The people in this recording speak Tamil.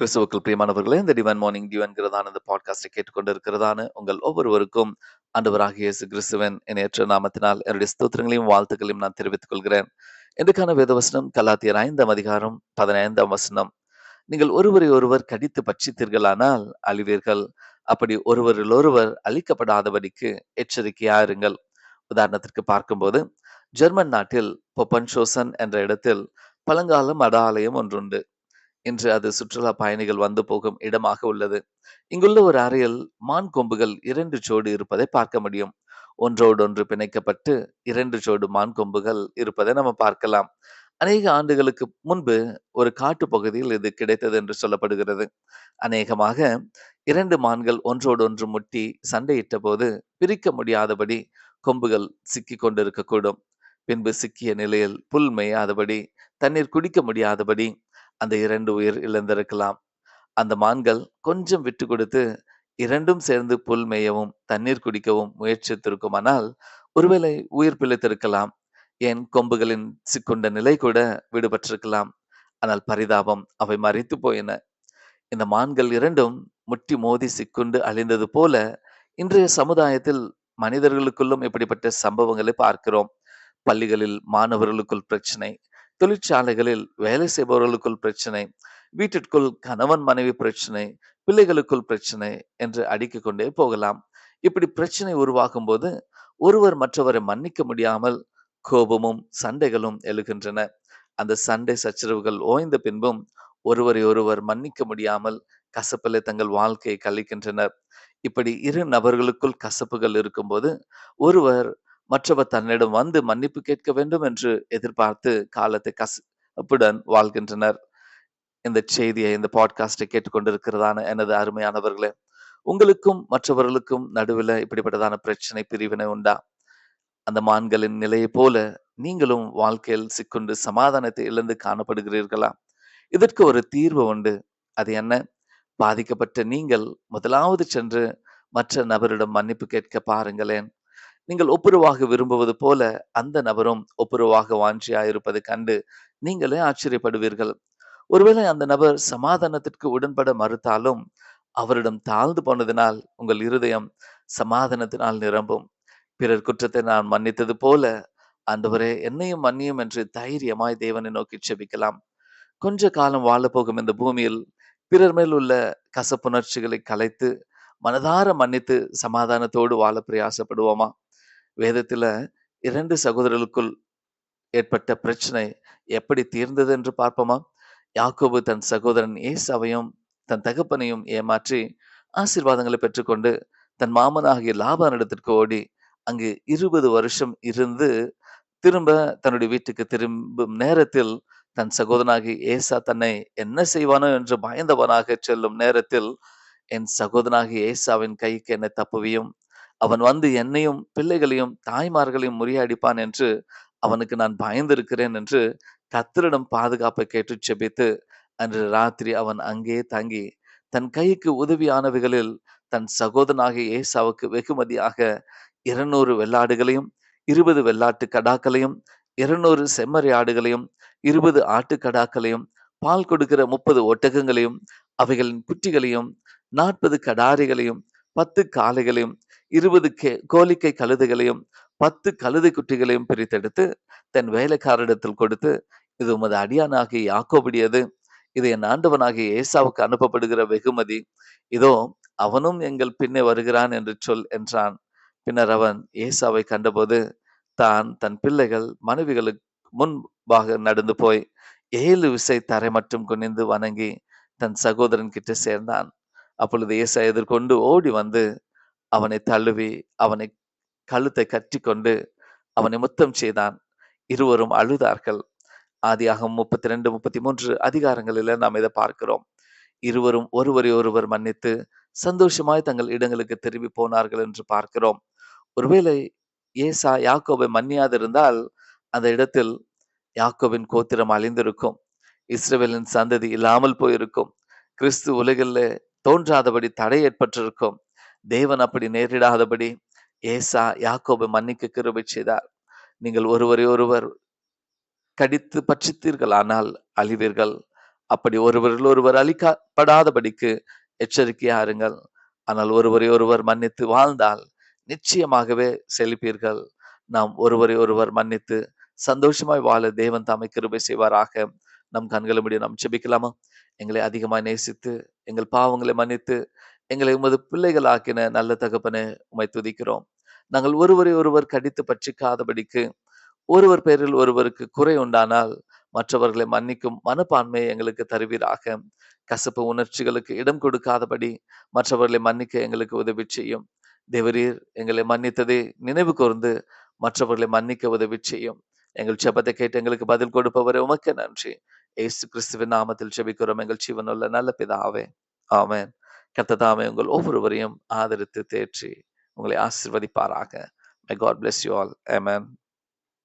கிறிஸ்துவுக்குள் பிரியமானவர்களே இந்த டிவன் மார்னிங் டியூ என்கிறதான இந்த பாட்காஸ்டை கேட்டுக்கொண்டிருக்கிறதான உங்கள் ஒவ்வொருவருக்கும் ஆண்டவராகிய இயேசு கிறிஸ்துவன் இணையற்ற நாமத்தினால் என்னுடைய ஸ்தோத்திரங்களையும் வாழ்த்துக்களையும் நான் தெரிவித்துக் கொள்கிறேன். இன்றைக்கான வேதவசனம் கலாத்தியர் ஐந்தாம் அதிகாரம் பதினைந்தாம் வசனம். நீங்கள் ஒருவரை ஒருவர் கடித்து பட்சித்தீர்களானால் அழிவீர்கள். அப்படி ஒருவரில் ஒருவர் அழிக்கப்படாதபடிக்கு எச்சரிக்கையா இருங்கள். உதாரணத்திற்கு பார்க்கும்போது ஜெர்மன் நாட்டில் பொப்பன்ஷோசன் என்ற இடத்தில் பழங்காலம் மட ஆலயம் ஒன்றுண்டு. இன்று அது சுற்றுலா பயணிகள் வந்து போகும் இடமாக உள்ளது. இங்குள்ள ஒரு அறையில் மான் கொம்புகள் இரண்டு ஜோடு இருப்பதை பார்க்க முடியும். ஒன்றோடொன்று பிணைக்கப்பட்டு இரண்டு ஜோடு மான் கொம்புகள் இருப்பதை நம்ம பார்க்கலாம். அநேக ஆண்டுகளுக்கு முன்பு ஒரு காட்டு பகுதியில் இது கிடைத்தது என்று சொல்லப்படுகிறது. அநேகமாக இரண்டு மான்கள் ஒன்றோடொன்று முட்டி சண்டையிட்ட போது பிரிக்க முடியாதபடி கொம்புகள் சிக்கி கொண்டிருக்கக்கூடும். பின்பு சிக்கிய நிலையில் புல் மேயாதபடி தண்ணீர் குடிக்க முடியாதபடி அந்த இரண்டு உயிர் இழந்திருக்கலாம். அந்த மான்கள் கொஞ்சம் விட்டு கொடுத்து இரண்டும் சேர்ந்து புல் மேயவும் தண்ணீர் குடிக்கவும் முயற்சித்திருக்குமானால் ஒருவேளை உயிர் பிழைத்திருக்கலாம். ஏன் கொம்புகளின் சிக்குண்ட நிலை கூட விடுபட்டிருக்கலாம். ஆனால் பரிதாபம் அவை மறைத்து போயின. இந்த மான்கள் இரண்டும் முட்டி மோதி சிக்குண்டு அழிந்தது போல இன்றைய சமுதாயத்தில் மனிதர்களுக்குள்ளும் இப்படிப்பட்ட சம்பவங்களை பார்க்கிறோம். பள்ளிகளில் மாணவர்களுக்குள் பிரச்சனை தொழிற்சாலைகளில் வேலை செய்பவர்களுக்குள் பிரச்சனை வீட்டிற்குள் கணவன் மனைவி பிரச்சனை பிள்ளைகளுக்குள் பிரச்சனை என்று அடுக்கிக் கொண்டே போகலாம். இப்படி பிரச்சனை உருவாகும் போது ஒருவர் மற்றவரை மன்னிக்க முடியாமல் கோபமும் சண்டைகளும் எழுகின்றன. அந்த சண்டை சச்சரவுகள் ஓய்ந்த பின்பும் ஒருவரை ஒருவர் மன்னிக்க முடியாமல் கசப்பில் தங்கள் வாழ்க்கையை கழிக்கின்றனர். இப்படி இரு நபர்களுக்குள் கசப்புகள் இருக்கும்போது ஒருவர் மற்றவர் தன்னிடம் வந்து மன்னிப்பு கேட்க வேண்டும் என்று எதிர்பார்த்து காலத்தை கசப்புடன் வாழ்கின்றனர். இந்த செய்தியை இந்த பாட்காஸ்டை கேட்டுக்கொண்டிருக்கிறதான எனது அருமையானவர்களே உங்களுக்கும் மற்றவர்களுக்கும் நடுவில் இப்படிப்பட்டதான பிரச்சனை பிரிவினை உண்டா? அந்த மான்களின் நிலையை போல நீங்களும் வாழ்க்கையில் சிக்குண்டு சமாதானத்தை இழந்து காணப்படுகிறீர்களா? இதற்கு ஒரு தீர்வு உண்டு. அது என்ன? பாதிக்கப்பட்ட நீங்கள் முதலாவது சென்று மற்ற நபரிடம் மன்னிப்பு கேட்க பாருங்களேன். நீங்கள் ஒப்புரவாக விரும்புவது போல அந்த நபரும் ஒப்புரவாக வாஞ்சியாயிருப்பதை கண்டு நீங்களே ஆச்சரியப்படுவீர்கள். ஒருவேளை அந்த நபர் சமாதானத்திற்கு உடன்பட மறுத்தாலும் அவரிடம் தாழ்ந்து போனதினால் உங்கள் இருதயம் சமாதானத்தினால் நிரம்பும். பிறர் குற்றத்தை நான் மன்னித்தது போல அன்றுவரே என்னையும் மன்னியும் என்று தைரியமாய் தேவனை நோக்கி செபிக்கலாம். கொஞ்ச காலம் வாழப்போகும் இந்த பூமியில் பிறர் மேல் உள்ள கசப்புணர்ச்சிகளை கலைத்து மனதார மன்னித்து சமாதானத்தோடு வாழ பிரயாசப்படுவோமா? வேதத்தில் இரண்டு சகோதரர்களுக்குள் ஏற்பட்ட பிரச்சனை எப்படி தீர்ந்தது என்று பார்ப்போமா? யாக்கோபு தன் சகோதரன் ஏசாவையும் தன் தகப்பனையும் ஏமாற்றி ஆசீர்வாதங்களை பெற்றுக்கொண்டு தன் மாமனாகிய லாபானிடத்திற்கு ஓடி அங்கு இருபது வருஷம் இருந்து திரும்ப தன்னுடைய வீட்டுக்கு திரும்பும் நேரத்தில் தன் சகோதரனாகி ஏசா தன்னை என்ன செய்வானோ என்று பயந்தவனாக செல்லும் நேரத்தில் என் சகோதரனாகி ஏசாவின் கைக்கு என்னை தப்புவியும். அவன் வந்து என்னையும் பிள்ளைகளையும் தாய்மார்களையும் முறியடிப்பான் என்று அவனுக்கு நான் பயந்திருக்கிறேன் என்று கத்தரிடம் பாதுகாப்பை கேட்டு செபித்து அன்று ராத்திரி அவன் அங்கே தங்கி தன் கைக்கு உதவியானவைகளில் தன் சகோதரனாகிய ஏசாவுக்கு வெகுமதியாக இருநூறு வெள்ளாடுகளையும் இருபது வெள்ளாட்டு கடாக்களையும் இருநூறு செம்மறி ஆடுகளையும் இருபது ஆட்டு கடாக்களையும் பால் கொடுக்கிற முப்பது ஒட்டகங்களையும் அவைகளின் குட்டிகளையும் நாற்பது கடாரிகளையும் பத்து காளைகளையும் இருபது கே கோலிக்கை கழுதைகளையும் பத்து கழுதை குட்டிகளையும் பிரித்தெடுத்து தன் வேலைக்காரிடத்தில் கொடுத்து இது உமது அடியானாகிய யாக்கோபடியது. இது என் ஆண்டவனாகிய ஏசாவுக்கு அனுப்பப்படுகிற வெகுமதி. இதோ அவனும் எங்கள் பின்னே வருகிறான் என்று சொல் என்றான். பின்னர் அவன் ஏசாவை கண்டபோது தான் தன் பிள்ளைகள் மனைவிகளுக்கு முன்பாக நடந்து போய் ஏழு விசை தரை மட்டும் குனிந்து வணங்கி தன் சகோதரன் கிட்ட சேர்ந்தான். அப்பொழுது ஏசா எதிர்கொண்டு ஓடி வந்து அவனை தழுவி அவனை கழுத்தை கட்டி கொண்டு அவனை முத்தம் செய்தான். இருவரும் அழுதார்கள். ஆதியாகம் முப்பத்தி ரெண்டு முப்பத்தி மூன்று அதிகாரங்களில நாம் இதை பார்க்கிறோம். இருவரும் ஒருவரை ஒருவர் மன்னித்து சந்தோஷமாய் தங்கள் இடங்களுக்கு திரும்பி போனார்கள் என்று பார்க்கிறோம். ஒருவேளை ஏசா யாக்கோபை மன்னியாதிருந்தால் அந்த இடத்தில் யாக்கோவின் கோத்திரம் அழிந்திருக்கும். இஸ்ரேலின் சந்ததி இல்லாமல் போயிருக்கும். கிறிஸ்து உலகில் தோன்றாதபடி தடை ஏற்பட்டிருக்கும். தேவன் அப்படி நேரிடாதபடி ஏசா யாக்கோபை மன்னிக்க கிருபை செய்தார். நீங்கள் ஒருவரை ஒருவர் கடித்து பட்சித்தீர்கள் ஆனால் அழிவீர்கள். அப்படி ஒருவரில் ஒருவர் அழிக்கப்படாதபடிக்கு எச்சரிக்கையா இருங்கள். ஆனால் ஒருவரை ஒருவர் மன்னித்து வாழ்ந்தால் நிச்சயமாகவே செழிப்பீர்கள். நாம் ஒருவரை ஒருவர் மன்னித்து சந்தோஷமாய் வாழ தேவன் தாமை கிருபை செய்வாராக. நம் கண்களை முடிய நாம் செபிக்கலாமா எங்களை அதிகமாக நேசித்து எங்கள் பாவங்களை மன்னித்து எங்களை உமது பிள்ளைகளாக்கின நல்ல தகப்பனே உமை துதிக்கிறோம். நாங்கள் ஒருவரை ஒருவர் கடித்து பட்சிக்காதபடிக்கு ஒருவர் பேரில் ஒருவருக்கு குறை உண்டானால் மற்றவர்களை மன்னிக்கும் மனப்பான்மையை எங்களுக்கு தருவீராக. கசப்பு உணர்ச்சிகளுக்கு இடம் கொடுக்காதபடி மற்றவர்களை மன்னிக்க எங்களுக்கு உதவி செய்யும். தேவரீர் எங்களை மன்னித்ததை நினைவு கூர்ந்து மற்றவர்களை மன்னிக்க உதவி செய்யும். எங்கள் செபத்தை கேட்டு எங்களுக்கு பதில் கொடுப்பவரை உமக்கு நன்றி. ஏசு கிறிஸ்துவின் நாமத்தில் செபிக்கிறோம் எங்கள் ஜீவனுள்ள நல்ல பிதாவே. ஆமேன். கத்ததாமே உங்கள் ஒவ்வொருவரையும் ஆதரித்து தேற்றி உங்களை ஆசிர்வதிப்பாராக. My God bless you all amen.